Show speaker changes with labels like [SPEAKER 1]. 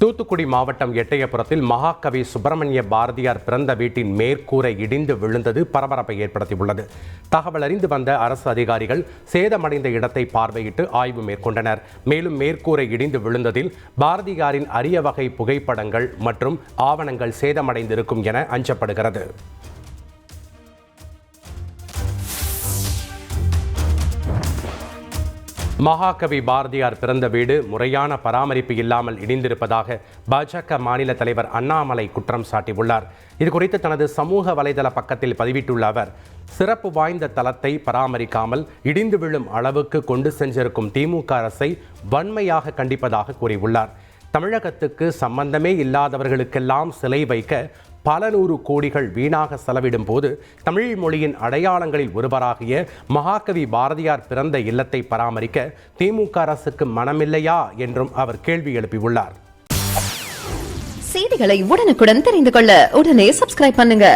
[SPEAKER 1] தூத்துக்குடி மாவட்டம் எட்டயபுரத்தில் மகாகவி சுப்பிரமணிய பாரதியார் பிறந்த வீட்டின் மேற்கூரை இடிந்து விழுந்தது பரபரப்பை ஏற்படுத்தியுள்ளது. தகவல் அறிந்து வந்த அரசு அதிகாரிகள் சேதமடைந்த இடத்தை பார்வையிட்டு ஆய்வு மேற்கொண்டனர். மேலும் மேற்கூரை இடிந்து விழுந்ததில் பாரதியாரின் அரிய வகை புகைப்படங்கள் மற்றும் ஆவணங்கள் சேதமடைந்திருக்கும் என அஞ்சப்படுகிறது. மகாகவி பாரதியார் பிறந்த வீடு முறையான பராமரிப்பு இல்லாமல் இடிந்திருப்பதாக பாஜக மாநில தலைவர் அண்ணாமலை குற்றம் சாட்டியுள்ளார். இதுகுறித்து தனது சமூக வலைதள பக்கத்தில் பதிவிட்டுள்ள அவர் சிறப்பு வாய்ந்த தளத்தை பராமரிக்காமல் இடிந்து விழும் அளவுக்கு கொண்டு சென்றிருக்கும் திமுக அரசை வன்மையாக கண்டிப்பதாக கூறியுள்ளார். தமிழகத்துக்கு சம்பந்தமே இல்லாதவர்களுக்கெல்லாம் சிலை வைக்க பல நூறு கோடிகள் வீணாக செலவிடும் போது தமிழ் மொழியின் அடையாளங்களில் ஒருவராகிய மகாகவி பாரதியார் பிறந்த இல்லத்தை பராமரிக்க திமுக அரசுக்கு மனமில்லையா என்றும் அவர் கேள்வி எழுப்பியுள்ளார்.
[SPEAKER 2] செய்திகளை உடனுக்குடன் தெரிந்து கொள்ள உடனே சப்ஸ்கிரைப் பண்ணுங்க.